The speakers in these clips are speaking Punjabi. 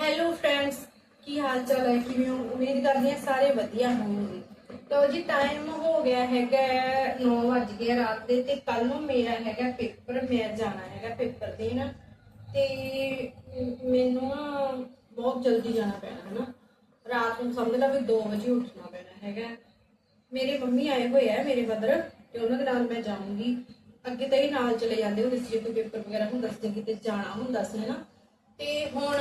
ਹੈਲੋ ਫਰੈਂਡਸ ਕੀ ਹਾਲ ਚਾਲ ਹੈ? ਕਿਵੇਂ ਹੋ? ਉਮੀਦ ਕਰਦੀ ਹਾਂ ਸਾਰੇ ਵਧੀਆ ਹੋਣਗੇ ਤਾਂ ਜੀ ਟਾਈਮ ਹੋ ਗਿਆ ਹੈਗਾ 9 ਵੱਜ ਗਏ ਰਾਤ ਦੇ ਤੇ ਕੱਲ ਨੂੰ ਮੇਰਾ ਹੈਗਾ ਪੇਪਰ, ਮੈਂ ਜਾਣਾ ਹੈਗਾ ਪੇਪਰ ਦੇਣ। ਤੇ ਮੈਨੂੰ ਬਹੁਤ ਜਲਦੀ ਜਾਣਾ ਪੈਣਾ ਹੈ ਨਾ। ਰਾਤ ਨੂੰ ਸਮਝ ਲਾ ਵੀ 2 ਵਜੇ ਉੱਠਣਾ ਪੈਣਾ ਹੈਗਾ। ਮੇਰੇ ਮੰਮੀ ਆਏ ਹੋਏ ਆ, ਮੇਰੇ ਮਦਰ ਤੇ ਉਹਨਾਂ ਦੇ ਨਾਲ ਮੈਂ ਜਾਊਂਗੀ। ਅੱਗੇ ਤਾਂ ਹੀ ਨਾਲ ਚਲੇ ਜਾਂਦੇ ਹੁੰਦੇ ਸੀ, ਜੇ ਕੋਈ ਪੇਪਰ ਵਗੈਰਾ ਹੁੰਦਾ ਸੀ ਜਾਂ ਕਿਤੇ ਜਾਣਾ ਹੁੰਦਾ ਸੀ, ਹੈ ਨਾ। ਤੇ ਹੁਣ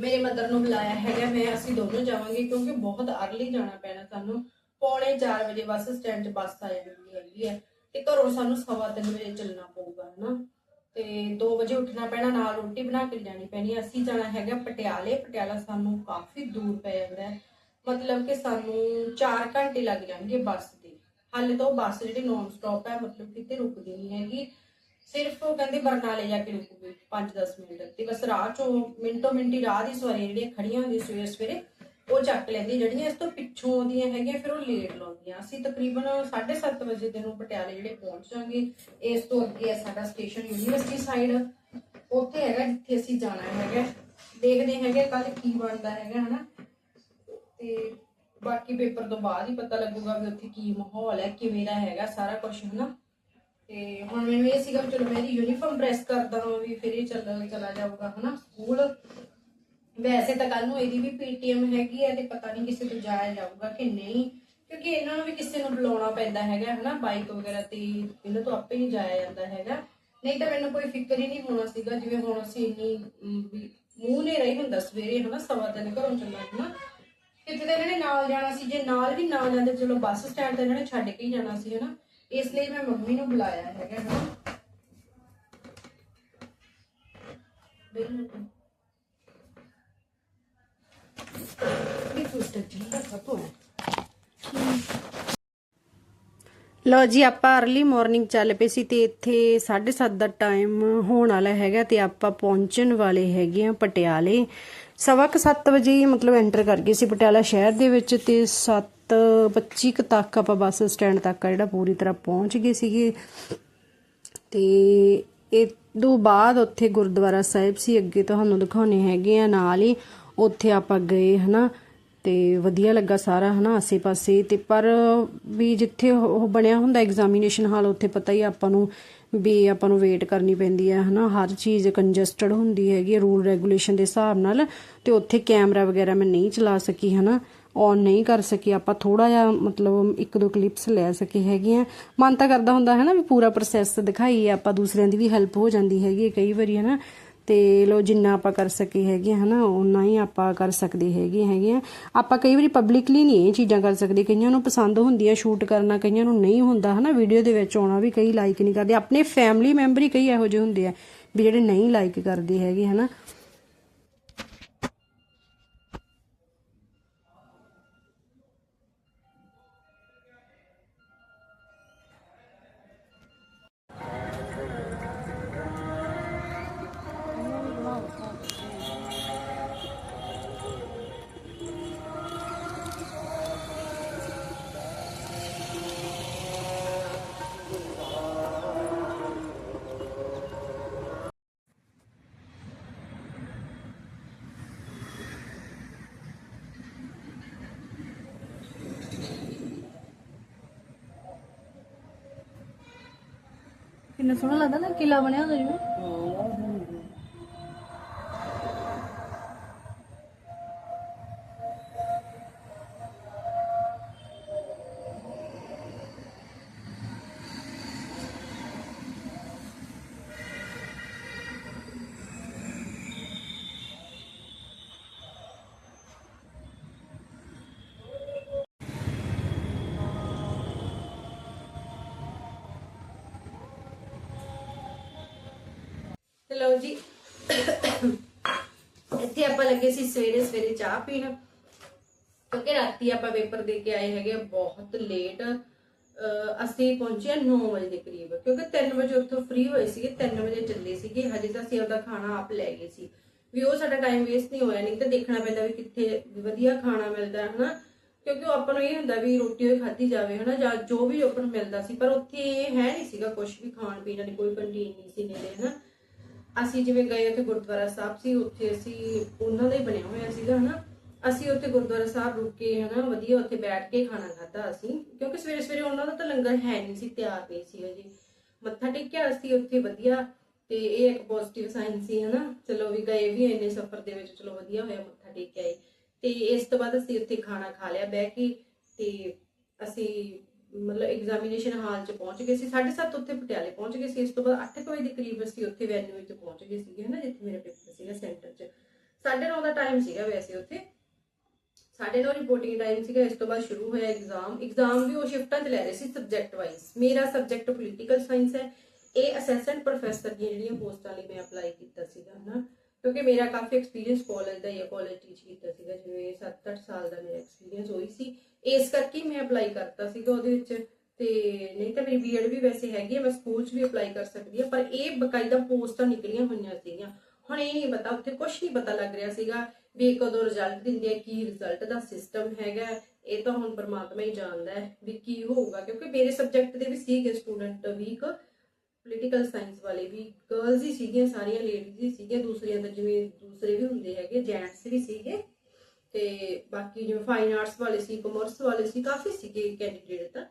ਮੇਰੇ ਮਦਰ ਨੂੰ ਬੁਲਾਇਆ ਹੈਗਾ, ਮੈਂ ਅਸੀਂ ਦੋਨੋਂ ਜਾਵਾਂਗੇ ਕਿਉਂਕਿ ਬਹੁਤ ਅਰਲੀ ਜਾਣਾ ਪੈਣਾ ਸਾਨੂੰ। ਪੌਣੇ 4 ਵਜੇ ਬੱਸ ਸਟੈਂਡ 'ਚ ਬੱਸ ਆ ਜਾਂਦੀ ਹੈਗੀ ਹੈ ਤੇ ਘਰੋਂ ਸਾਨੂੰ ਸਵਾ ਤਿੰਨ ਵਜੇ ਚੱਲਣਾ ਪਊਗਾ, ਹਨਾ? ਤੇ 2 ਵਜੇ ਉੱਠਣਾ ਪੈਣਾ, ਨਾਲ ਰੋਟੀ ਬਣਾ ਕੇ ਜਾਣੀ ਪੈਣੀ ਅਸੀਂ ਜਾਣਾ ਹੈਗਾ ਪਟਿਆਲੇ, ਪਟਿਆਲਾ ਸਾਨੂੰ ਕਾਫੀ ਦੂਰ ਪੈ ਜਾਂਦਾ ਹੈ। ਮਤਲਬ ਕਿ ਸਾਨੂੰ 4 ਘੰਟੇ ਲੱਗ ਜਾਣਗੇ ਬੱਸ ਦੇ। ਹਾਲੇ ਤਾਂ ਬੱਸ ਜਿਹੜੀ ਨੌਨ ਸਟਾਪ ਹੈ, ਮਤਲਬ ਕਿਤੇ ਰੁਕਦੀ ਨਹੀਂ ਹੈਗੀ। ਸਿਰਫ ਉਹ ਕਹਿੰਦੇ ਬਰਨਾਲੇ ਜਾ ਕੇ ਰੁਕੂਗੀ 5-10 ਮਿੰਟ। ਤੇ ਬਸ ਰਾਹ ਚੋਂ ਮਿੰਟੋ ਮਿੰਟੀ ਰਾਹ ਦੀ ਸਵਾਰੀ ਜਿਹੜੀਆਂ ਖੜੀਆਂ ਹੁੰਦੀਆਂ ਸਵੇਰੇ ਸਵੇਰੇ, ਉਹ ਚੱਕ ਲੈਂਦੀ ਜਿਹੜੀਆਂ ਇਸ ਤੋਂ ਪਿੱਛੋਂ ਆਉਂਦੀਆਂ ਹੈਗੀਆਂ, ਫਿਰ ਉਹ ਲੇਟ ਲਾਉਂਦੀਆਂ। ਅਸੀਂ ਤਕਰੀਬਨ 7:30 ਵਜੇ ਦੇ ਨੂੰ ਪਟਿਆਲੇ ਜਿਹੜੇ ਪਹੁੰਚ ਜਾਾਂਗੇ, ਇਸ ਤੋਂ ਅੱਗੇ ਹੈ ਸਾਡਾ ਸਟੇਸ਼ਨ ਯੂਨੀਵਰਸਿਟੀ ਸਾਈਡ। ਉੱਥੇ ਹੈਗਾ ਜਿੱਥੇ ਅਸੀਂ ਜਾਣਾ ਹੈਗਾ। ਦੇਖਦੇ ਹੈਗੇ ਕੱਲ ਕੀ ਬਣਦਾ ਹੈਗਾ, ਹਨਾ? ਤੇ ਬਾਕੀ ਪੇਪਰ ਤੋਂ ਬਾਅਦ ਹੀ ਪਤਾ ਲੱਗੂਗਾ ਵੀ ਉੱਥੇ ਕੀ ਮਾਹੌਲ ਹੈ, ਕਿਵੇਂ ਦਾ ਹੈਗਾ ਸਾਰਾ ਕੁਝ ਹਨਾ? ਤੇ ਹੁਣ ਮੈਨੂੰ ਇਹ ਸੀਗਾ ਚਲੋ ਮੈਂ ਇਹਦੀ ਯੂਨੀਫਾਰਮ ਪ੍ਰੈਸ ਕਰ ਦਵਾਂ ਵੀ ਫਿਰ ਇਹ ਚੱਲ, ਚਲਾ ਜਾਊਗਾ, ਹਨਾ, ਸਕੂਲ। ਵੈਸੇ ਤਾਂ ਕੱਲ ਨੂੰ ਇਹਦੀ ਵੀ ਪੀਟੀਐਮ ਹੈਗੀ ਹੈ ਤੇ ਪਤਾ ਨਹੀਂ ਕਿਸੇ ਤੋਂ ਜਾਇਆ ਜਾਊਗਾ ਕਿ ਨਹੀਂ, ਕਿਉਂਕਿ ਇਹਨਾਂ ਨੂੰ ਵੀ ਕਿਸੇ ਨੂੰ ਬੁਲਾਉਣਾ ਪੈਂਦਾ ਹੈਗਾ, ਹਨਾ ਬਾਈਕ ਵਗੈਰਾ ਤੇ ਇਹਨਾਂ ਤੋਂ ਆਪੇ ਨਹੀਂ ਜਾਇਆ ਜਾਂਦਾ ਹੈਗਾ। ਨਹੀਂ ਤਾਂ ਮੈਨੂੰ ਕੋਈ ਫਿਕਰ ਹੀ ਨਹੀਂ ਹੋਣਾ ਸੀਗਾ, ਜਿਵੇਂ ਹੁਣ ਅਸੀਂ ਇੰਨੀ ਮੂੰਹ ਨੇ ਰਹੀ ਹੁੰਦਾ ਸਵੇਰੇ, ਹਨਾ, ਸਵਾ ਤਿੰਨ ਘਰੋਂ ਚੱਲਣਾ ਹਨਾ ਕਿਤੇ ਤਾਂ ਇਹਨਾਂ ਨੇ ਨਾਲ ਜਾਣਾ ਸੀ, ਜੇ ਨਾਲ ਵੀ ਨਾਲ ਜਾਂਦੇ, ਚਲੋ ਬੱਸ ਸਟੈਂਡ ਤੇ ਇਹਨਾਂ ਨੇ ਛੱਡ ਕੇ ਹੀ ਜਾਣਾ ਸੀ, ਹਨਾ। ਇਸ ਲਈ ਮੈਂ ਮੰਮੀ ਨੂੰ ਬੁਲਾਇਆ ਹੈਗਾ ਹਨਾ ਬਿਲਕੁਲ ਇਹ ਪੁਸਤਕ ਜਿੰਦਾ ਖਤੋ ਹੈ ਲੋ ਜੀ, ਆਪਾਂ अर्ਲੀ ਮਾਰਨਿੰਗ ਚੱਲ ਪਏ ਸੀ ਤੇ ਇੱਥੇ 7:30 ਦਾ ਟਾਈਮ ਹੋਣ ਵਾਲਾ ਹੈਗਾ ਤੇ ਆਪਾਂ ਪਹੁੰਚਣ ਵਾਲੇ ਹੈਗੇ ਆ ਪਟਿਆਲੇ। ਸਵਾ ਕੁ 7 ਵਜੇ ਮਤਲਬ ਐਂਟਰ ਕਰ ਗਏ ਸੀ ਪਟਿਆਲਾ ਸ਼ਹਿਰ ਦੇ ਵਿੱਚ ਤੇ 7:25 ਕੁ ਤੱਕ ਆਪਾਂ ਬੱਸ ਸਟੈਂਡ ਤੱਕ ਆ ਜਿਹੜਾ ਪੂਰੀ ਤਰ੍ਹਾਂ ਪਹੁੰਚ ਗਏ ਸੀਗੇ। ਤੇ ਇਹ ਤੋਂ ਬਾਅਦ ਉੱਥੇ ਗੁਰਦੁਆਰਾ ਸਾਹਿਬ ਸੀ, ਅੱਗੇ ਤੁਹਾਨੂੰ ਦਿਖਾਉਣੇ ਹੈਗੇ ਆ, ਨਾਲ ਹੀ ਉੱਥੇ ਆਪਾਂ ਗਏ ਹਨਾ। ਤੇ ਵਧੀਆ ਲੱਗਾ ਸਾਰਾ, ਹਨਾ, ਆਸੇ-ਪਾਸੇ। ਤੇ ਪਰ ਵੀ ਜਿੱਥੇ ਉਹ ਬਣਿਆ ਹੁੰਦਾ ਐਗਜ਼ਾਮੀਨੇਸ਼ਨ ਹਾਲ, ਉੱਥੇ ਪਤਾ ਹੀ ਆਪਾਂ ਨੂੰ ਵੀ ਆਪਾਂ ਨੂੰ ਵੇਟ ਕਰਨੀ ਪੈਂਦੀ ਹੈ ਹਨਾ। ਹਰ ਚੀਜ਼ ਕੰਜਸਟਡ ਹੁੰਦੀ ਹੈਗੀ ਰੂਲ ਰੈਗੂਲੇਸ਼ਨ ਦੇ ਹਿਸਾਬ ਨਾਲ। ਤੇ ਉੱਥੇ ਕੈਮਰਾ ਵਗੈਰਾ ਮੈਂ ਨਹੀਂ ਚਲਾ ਸਕੀ, ਹਨਾ। ਔਨ ਨਹੀਂ ਕਰ ਸਕੀ। ਆਪਾਂ ਥੋੜਾ ਜਿਹਾ, ਮਤਲਬ, ਇੱਕ ਦੋ ਕਲਿੱਪਸ ਲੈ ਸਕੇ ਹੈਗੇ ਆ। ਮਨ ਤਾਂ ਕਰਦਾ ਹੁੰਦਾ ਹੈ ਨਾ ਵੀ ਪੂਰਾ ਪ੍ਰੋਸੈਸ ਦਿਖਾਈਏ, ਆਪਾਂ ਦੂਸਰਿਆਂ ਦੀ ਵੀ ਹੈਲਪ ਹੋ ਜਾਂਦੀ ਹੈਗੀ ਹੈ ਕਈ ਵਾਰੀ ਹੈ ਨਾ ਤੇ ਲੋ ਜਿੰਨਾ ਆਪਾਂ ਕਰ ਸਕੇ ਹੈਗੇ ਆ, ਹਨਾ ਉਨਾ ਹੀ ਆਪਾਂ ਕਰ ਸਕਦੇ ਹੈਗੇ ਹੈਗੇ ਆ। ਆਪਾਂ ਕਈ ਵਾਰੀ ਪਬਲਿਕਲੀ ਨਹੀਂ ਇਹ ਚੀਜ਼ਾਂ ਕਰ ਸਕਦੇ, ਕਈਆਂ ਨੂੰ ਪਸੰਦ ਹੁੰਦੀਆਂ ਸ਼ੂਟ ਕਰਨਾ, ਕਈਆਂ ਨੂੰ ਨਹੀਂ ਹੁੰਦਾ, ਹਨਾ ਵੀਡੀਓ ਦੇ ਵਿੱਚ ਆਉਣਾ ਵੀ ਕਈ ਲਾਈਕ ਨਹੀਂ ਕਰਦੇ। ਆਪਣੇ ਫੈਮਿਲੀ ਮੈਂਬਰ ਹੀ ਕਈ ਇਹੋ ਜਿਹੇ ਹੁੰਦੇ ਆ ਵੀ ਜਿਹੜੇ ਨਹੀਂ ਲਾਈਕ ਕਰਦੇ ਹੈਗੇ, ਹਨਾ। ਕਿੰਨਾ ਸੋਹਣਾ ਲੱਗਦਾ ਨਾ ਕਿਲਾ ਬਣਿਆ ਤੇ ਲਓ ਜੀ, ਇੱਥੇ ਆਪਾਂ ਲੱਗੇ ਸੀ ਸਵੇਰੇ ਸਵੇਰੇ ਚਾਹ ਪੀਣ। ਕਿਉਂਕਿ ਰਾਤੀ ਆਪਾਂ ਪੇਪਰ ਦੇ ਕੇ ਆਏ ਹੈਗੇ ਬਹੁਤ ਲੇਟ ਅਸੀਂ ਪਹੁੰਚੇ 9 ਵਜੇ ਦੇ ਕਰੀਬ, ਕਿਉਂਕਿ 3 ਵਜੇ ਉੱਥੋਂ ਫ੍ਰੀ ਹੋਏ ਸੀਗੇ 3 ਵਜੇ ਚੱਲੇ ਸੀਗੇ। ਹਜੇ ਤਾਂ ਅਸੀਂ ਆਪਦਾ ਖਾਣਾ ਆਪ ਲੈ ਗਏ ਸੀ। ਵੀ ਉਹ ਸਾਡਾ ਟਾਈਮ ਵੇਸਟ ਨਹੀਂ ਹੋਇਆ, ਨਹੀਂ ਤਾਂ ਦੇਖਣਾ ਪੈਂਦਾ ਵੀ ਕਿੱਥੇ ਵਧੀਆ ਖਾਣਾ ਮਿਲਦਾ ਹੈ ਹਨਾ? ਕਿਉਂਕਿ ਉਹ ਆਪਾਂ ਨੂੰ ਇਹ ਹੁੰਦਾ ਵੀ ਰੋਟੀ ਹੋਈ ਖਾਧੀ ਜਾਵੇ, ਹਨਾ? ਜਾਂ ਜੋ ਵੀ ਆਪਾਂ ਨੂੰ ਮਿਲਦਾ ਸੀ, ਪਰ ਉੱਥੇ ਇਹ ਹੈ ਨਹੀਂ ਸੀਗਾ ਕੁਝ ਵੀ ਖਾਣ ਪੀਣ ਦੀ ਕੋਈ ਕੰਟੀਨ ਨਹੀਂ ਸੀ ਨੇੜੇ, ਹਨਾ? ਅਸੀਂ ਜਿਵੇਂ ਗਏ ਉੱਥੇ ਗੁਰਦੁਆਰਾ ਸਾਹਿਬ ਸੀ, ਉੱਥੇ ਅਸੀਂ ਉਹਨਾਂ ਦਾ ਹੀ ਬਣਿਆ ਹੋਇਆ ਸੀਗਾ, ਹਨਾ? ਅਸੀਂ ਉੱਥੇ ਗੁਰਦੁਆਰਾ ਸਾਹਿਬ ਰੁਕ ਕੇ, ਹਨਾ, ਵਧੀਆ ਉੱਥੇ ਬੈਠ ਕੇ ਖਾਣਾ ਖਾਧਾ ਅਸੀਂ, ਕਿਉਂਕਿ ਸਵੇਰੇ ਸਵੇਰੇ ਉਹਨਾਂ ਦਾ ਤਾਂ ਲੰਗਰ ਹੈ ਨਹੀਂ ਸੀ, ਤਿਆਰ ਪਈ ਸੀ ਜੀ ਮੱਥਾ ਟੇਕਿਆ ਅਸੀਂ ਉੱਥੇ ਵਧੀਆ, ਤੇ ਇਹ ਇੱਕ ਪੋਜ਼ਿਟਿਵ ਸਾਈਨ ਸੀ, ਹਨਾ? ਚਲੋ ਵੀ ਗਏ ਵੀ ਇੰਨੇ ਸਫ਼ਰ ਦੇ ਵਿੱਚ, ਚਲੋ ਵਧੀਆ ਹੋਇਆ ਮੱਥਾ ਟੇਕਿਆ ਏ ਤੇ ਇਸ ਤੋਂ ਬਾਅਦ ਅਸੀਂ ਉੱਥੇ ਖਾਣਾ ਖਾ ਲਿਆ ਬਹਿ ਕੇ, ਤੇ ਅਸੀਂ ਮਤਲਬ ਐਗਜ਼ਾਮੀਨੇਸ਼ਨ ਹਾਲ 'ਚ ਪਹੁੰਚ ਗਏ ਸੀ 7:30 ਉੱਥੇ ਪਟਿਆਲੇ ਪਹੁੰਚ ਗਏ ਸੀ। ਇਸ ਤੋਂ ਬਾਅਦ 8 ਵਜੇ ਦੇ ਕਰੀਬ ਅਸੀਂ ਉੱਥੇ ਵੈਨਿਊ ਵਿੱਚ ਪਹੁੰਚ ਗਏ ਸੀਗੇ, ਹਨਾ, ਜਿੱਥੇ ਮੇਰਾ ਪੇਪਰ ਸੀਗਾ ਸੈਂਟਰ 'ਚ। 9:30 ਦਾ ਟਾਈਮ ਸੀਗਾ ਵੈਸੇ ਉੱਥੇ। ਸਾਡੇ ਨਾਲ ਰਿਪੋਰਟਿੰਗ ਟਾਈਮ ਸੀਗਾ, ਇਸ ਤੋਂ ਬਾਅਦ ਸ਼ੁਰੂ ਹੋਇਆ ਐਗਜ਼ਾਮ ਐਗਜ਼ਾਮ ਵੀ ਉਹ ਸ਼ਿਫਟਾਂ 'ਚ ਲੈ ਰਹੇ ਸੀ ਸਬਜੈਕਟ ਵਾਈਜ਼ ਮੇਰਾ ਸਬਜੈਕਟ ਪੋਲੀਟੀਕਲ ਸਾਇੰਸ ਹੈ। ਇਹ ਅਸਿਸਟੈਂਟ ਪ੍ਰੋਫੈਸਰ ਦੀਆਂ ਜਿਹੜੀਆਂ ਪੋਸਟਾਂ ਲਈ ਮੈਂ ਅਪਲਾਈ ਕੀਤਾ ਸੀਗਾ, ਹਨਾ। ਕਿਉਂਕਿ ਮੇਰਾ ਕਾਫੀ ਐਕਸਪੀਰੀਅੰਸ ਕਾਲਜ ਦਾ ਜਾਂ ਕਾਲਜ ਟੀਚ ਕੀਤਾ ਸੀਗਾ, ਜਿਵੇਂ 7-8 ਸਾਲ ਦਾ ਮੇਰਾ ਐਕਸਪੀਰੀਅੰਸ ਹੋਈ ਸੀ। ਇਸ ਕਰਕੇ ਮੈਂ ਅਪਲਾਈ ਕਰਤਾ ਸੀਗਾ ਉਹਦੇ ਵਿੱਚ। ਤੇ ਨਹੀਂ ਤਾਂ ਮੇਰੀ ਬੀਐਡ ਵੀ ਵੈਸੇ ਹੈਗੀ ਹੈ ਮੈਂ ਸਕੂਲ 'ਚ ਵੀ ਅਪਲਾਈ ਕਰ ਸਕਦੀ ਹਾਂ ਪਰ ਇਹ ਬਕਾਇਦਾ ਪੋਸਟਾਂ ਨਿਕਲੀਆਂ ਹੋਈਆਂ ਸੀਗੀਆਂ। ਹੁਣ ਇਹ ਨਹੀਂ ਪਤਾ, ਉੱਥੇ ਕੁਝ ਨਹੀਂ ਪਤਾ ਲੱਗ ਰਿਹਾ ਸੀਗਾ ਵੀ ਕਦੋਂ ਰਿਜ਼ਲਟ ਦਿੰਦੇ ਆ, ਕੀ ਰਿਜ਼ਲਟ ਦਾ ਸਿਸਟਮ ਹੈਗਾ। ਇਹ ਤਾਂ ਹੁਣ ਪਰਮਾਤਮਾ ਹੀ ਜਾਣਦਾ ਹੈ ਵੀ ਕੀ ਹੋਊਗਾ, ਕਿਉਂਕਿ ਮੇਰੇ ਸਬਜੈਕਟ ਦੇ ਵੀ ਸੀਗੇ ਸਟੂਡੈਂਟ ਵੀਕ ਪੋਲੀਟੀਕਲ ਸਾਇੰਸ ਵਾਲੇ ਵੀ ਗਰਲਸ ਹੀ ਸੀਗੀਆਂ, ਸਾਰੀਆਂ ਲੇਡੀਜ਼ ਹੀ ਸੀਗੀਆਂ, ਦੂਸਰੀਆਂ ਤਾਂ ਜਿਵੇਂ ਦੂਸਰੇ ਵੀ ਹੁੰਦੇ ਹੈਗੇ ਜੈਂਟਸ ਵੀ ਸੀਗੇ। ਤੇ ਬਾਕੀ ਜਿਵੇਂ ਫਾਈਨ ਆਰਟਸ ਵਾਲੇ ਸੀ ਕਮਰਸ ਵਾਲੇ ਸੀ, ਕਾਫੀ ਸੀਗੇ ਕੈਂਡੀਡੇਟ ਤਾਂ।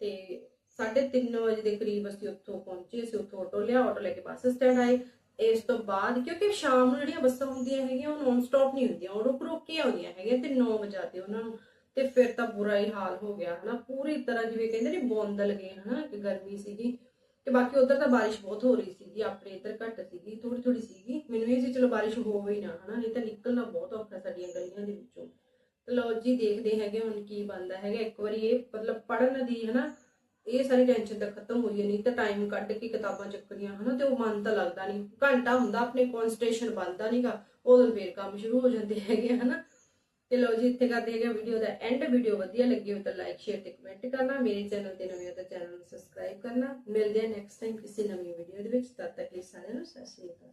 ਤੇ 3:30 ਵਜੇ ਦੇ ਕਰੀਬ ਅਸੀਂ ਉੱਥੋਂ ਪਹੁੰਚੇ, ਅਸੀਂ ਉੱਥੋਂ ਆਟੋ ਲਿਆ ਆਟੋ ਲੈ ਕੇ ਬੱਸ ਸਟੈਂਡ ਆਏ। ਇਸ ਤੋਂ ਬਾਅਦ ਕਿਉਂਕਿ ਸ਼ਾਮ ਨੂੰ ਜਿਹੜੀਆਂ ਬੱਸਾਂ ਹੁੰਦੀਆਂ ਹੈਗੀਆਂ, ਉਹ ਨੌਨ ਸਟਾਪ ਨਹੀਂ ਹੁੰਦੀਆਂ, ਉਹ ਰੁਕ ਰੁਕ ਕੇ ਆਉਂਦੀਆਂ ਹੈਗੀਆਂ ਤੇ 9 ਵਜਾਤੇ ਉਹਨਾਂ ਨੂੰ। ਤੇ ਫਿਰ ਤਾਂ ਬੁਰਾ ਹੀ ਹਾਲ ਹੋ ਗਿਆ, ਹਨਾ। ਪੂਰੀ ਤਰ੍ਹਾਂ ਜਿਵੇਂ ਕਹਿੰਦੇ ਨੇ ਬੋਂਦਲ ਗਏ, ਹਨਾ, ਕਿ ਗਰਮੀ ਸੀਗੀ। ਤੇ ਬਾਕੀ ਉਧਰ ਤਾਂ ਬਾਰਿਸ਼ ਬਹੁਤ ਹੋ ਰਹੀ ਸੀਗੀ, ਆਪਣੇ ਇੱਧਰ ਘੱਟ ਸੀਗੀ ਥੋੜੀ ਥੋੜੀ ਸੀਗੀ। ਮੈਨੂੰ ਇਹ ਸੀ, ਚਲੋ ਬਾਰਿਸ਼ ਹੋਵੇ ਨਾ, ਹਨਾ, ਨਹੀਂ ਤਾਂ ਨਿਕਲਣਾ ਬਹੁਤ ਔਖਾ ਸਾਡੀਆਂ ਗਲੀਆਂ ਦੇ ਵਿੱਚੋਂ। ਤੇ ਲਓ ਜੀ, ਦੇਖਦੇ ਹੈਗੇ ਹੁਣ ਕੀ ਬਣਦਾ ਹੈਗਾ। ਇੱਕ ਵਾਰੀ ਇਹ ਮਤਲਬ ਪੜਨ ਦੀ, ਹਨਾ, ਇਹ ਸਾਰੀ ਟੈਨਸ਼ਨ ਤਾਂ ਖਤਮ ਹੋਈ ਹੈ, ਨਹੀਂ ਤਾਂ ਟਾਈਮ ਕੱਢ ਕੇ ਕਿਤਾਬਾਂ ਚੱਕਣੀਆਂ, ਹਨਾ, ਤੇ ਉਹ ਮਨ ਤਾਂ ਲੱਗਦਾ ਨਹੀਂ। ਘੰਟਾ ਹੁੰਦਾ, ਆਪਣੇ ਕਨਸੈਂਟਰੇਸ਼ਨ ਬਣਦਾ ਨਹੀਂਗਾ ਉਦੋਂ ਫੇਰ ਕੰਮ ਸ਼ੁਰੂ ਹੋ ਜਾਂਦੇ ਹੈਗੇ ਹਨਾ। ਤੇ ਲਓ ਜੀ, ਇੱਥੇ ਕਰਦੇ ਹੈਗੇ ਵੀਡੀਓ ਦਾ ਐਂਡ ਵੀਡੀਓ ਵਧੀਆ ਲੱਗੀ ਹੋ ਤਾਂ ਲਾਈਕ ਸ਼ੇਅਰ ਤੇ ਕਮੈਂਟ ਕਰਨਾ। ਮੇਰੇ ਚੈਨਲ ਤੇ ਨਵੇਂ ਹੋ ਤਾਂ ਚੈਨਲ ਨੂੰ ਸਬਸਕ੍ਰਾਈਬ ਕਰਨਾ। ਮਿਲਦੇ ਆ ਨੈਕਸਟ ਟਾਈਮ ਕਿਸੇ ਨਵੀਂ ਵੀਡੀਓ ਦੇ ਵਿੱਚ। ਤਦ ਤੱਕ ਲਈ ਸਾਰਿਆਂ ਨੂੰ ਸਤਿ ਸ਼੍ਰੀ ਅਕਾਲ।